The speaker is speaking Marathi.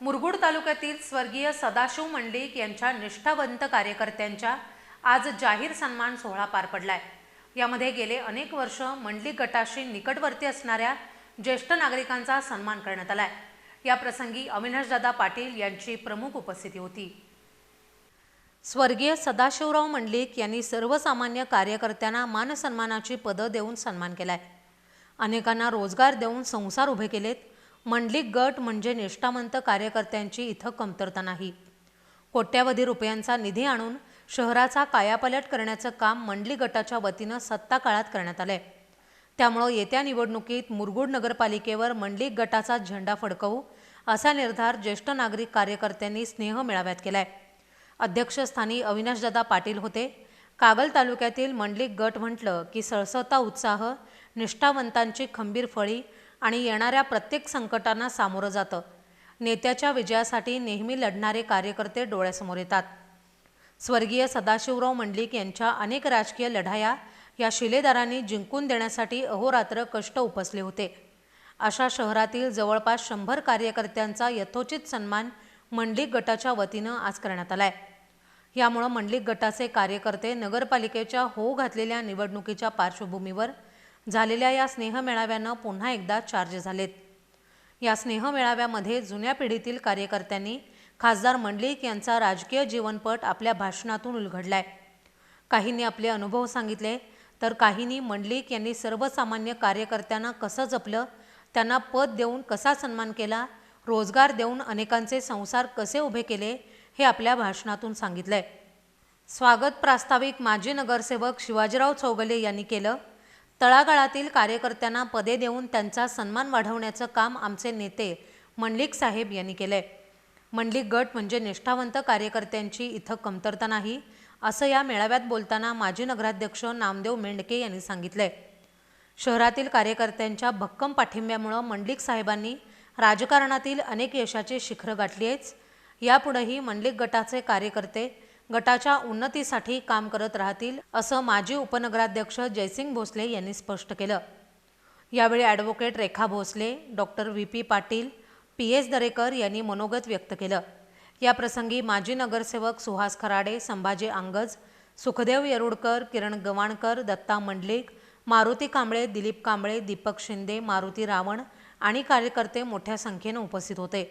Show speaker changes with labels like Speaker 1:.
Speaker 1: मुरगुड तालुक्यातील स्वर्गीय सदाशिव मंडलिक यांच्या निष्ठावंत कार्यकर्त्यांच्या आज जाहीर सन्मान सोहळा पार पडलाय. यामध्ये गेले अनेक वर्ष मंडलिक गटाशी निकटवर्ती असणाऱ्या ज्येष्ठ नागरिकांचा सन्मान करण्यात आलाय. या प्रसंगी अविनाशदादा पाटील यांची प्रमुख उपस्थिती होती. स्वर्गीय सदाशिवराव मंडलिक यांनी सर्वसामान्य कार्यकर्त्यांना मानसन्मानाची पदं देऊन सन्मान केलाय. अनेकांना रोजगार देऊन संसार उभे केलेत. मंडलिक गट म्हणजे निष्ठावंत कार्यकर्त्यांची इथं कमतरता नाही. कोट्यावधी रुपयांचा निधी आणून शहराचा कायापालट करण्याचं काम मंडली गटाच्या वतीनं सत्ता काळात करण्यात आलंय. त्यामुळं येत्या निवडणुकीत मुरगुड नगरपालिकेवर मंडलिक गटाचा झेंडा फडकवू असा निर्धार ज्येष्ठ नागरिक कार्यकर्त्यांनी स्नेह मेळाव्यात केलाय. अध्यक्षस्थानी अविनाशदादा पाटील होते. कागल तालुक्यातील मंडलिक गट म्हटलं की सळसळता उत्साह निष्ठावंतांची खंबीर फळी आणि येणाऱ्या प्रत्येक संकटांना सामोरं जातं. नेत्याच्या विजयासाठी नेहमी लढणारे कार्यकर्ते डोळ्यासमोर येतात. स्वर्गीय सदाशिवराव मंडलिक यांच्या अनेक राजकीय लढाया या शिलेदारांनी जिंकून देण्यासाठी अहोरात्र कष्ट उपसले होते. अशा शहरातील जवळपास शंभर कार्यकर्त्यांचा यथोचित सन्मान मंडलिक गटाच्या वतीनं आज करण्यात आलाय. यामुळं मंडलिक गटाचे कार्यकर्ते नगरपालिकेच्या होऊ घातलेल्या निवडणुकीच्या पार्श्वभूमीवर झालेल्या या स्नेहमेळाव्यानं पुन्हा एकदा चार्ज झालेत. या स्नेहमेळाव्यामध्ये जुन्या पिढीतील कार्यकर्त्यांनी खासदार मंडलिक यांचा राजकीय जीवनपट आपल्या भाषणातून उलगडलाय. काहींनी आपले अनुभव सांगितले तर काहींनी मंडलिक यांनी सर्वसामान्य कार्यकर्त्यांना कसं जपलं त्यांना पद देऊन कसा सन्मान केला रोजगार देऊन अनेकांचे संसार कसे उभे केले हे आपल्या भाषणातून सांगितलंय. स्वागत प्रास्ताविक माजी नगरसेवक शिवाजीराव चौगले यांनी केलं तळागाळातील कार्यकर्त्यांना पदे देऊन त्यांचा सन्मान वाढवण्याचं काम आमचे नेते मंडलिक साहेब यांनी केलंय. मंडलिक गट म्हणजे निष्ठावंत कार्यकर्त्यांची इथं कमतरता नाही असं या मेळाव्यात बोलताना माजी नगराध्यक्ष नामदेव मेंढके यांनी सांगितलंय. शहरातील कार्यकर्त्यांच्या भक्कम पाठिंब्यामुळं मंडलिक साहेबांनी राजकारणातील अनेक यशाचे शिखरं गाठली आहेच यापुढेही मंडलिक गटाचे कार्यकर्ते गटाच्या उन्नतीसाठी काम करत राहतील असं माजी उपनगराध्यक्ष जयसिंग भोसले यांनी स्पष्ट केलं. यावेळी advocate Rekha Bhosale doctor V P Patil P S Darekar यांनी मनोगत व्यक्त केलं. याप्रसंगी माजी नगरसेवक सुहास खराडे संभाजी आंगज सुखदेव येरुडकर किरण गवाणकर दत्ता मंडलिक मारुती कांबळे दिलीप कांबळे दीपक शिंदे मारुती रावण आणि कार्यकर्ते मोठ्या संख्येनं उपस्थित होते.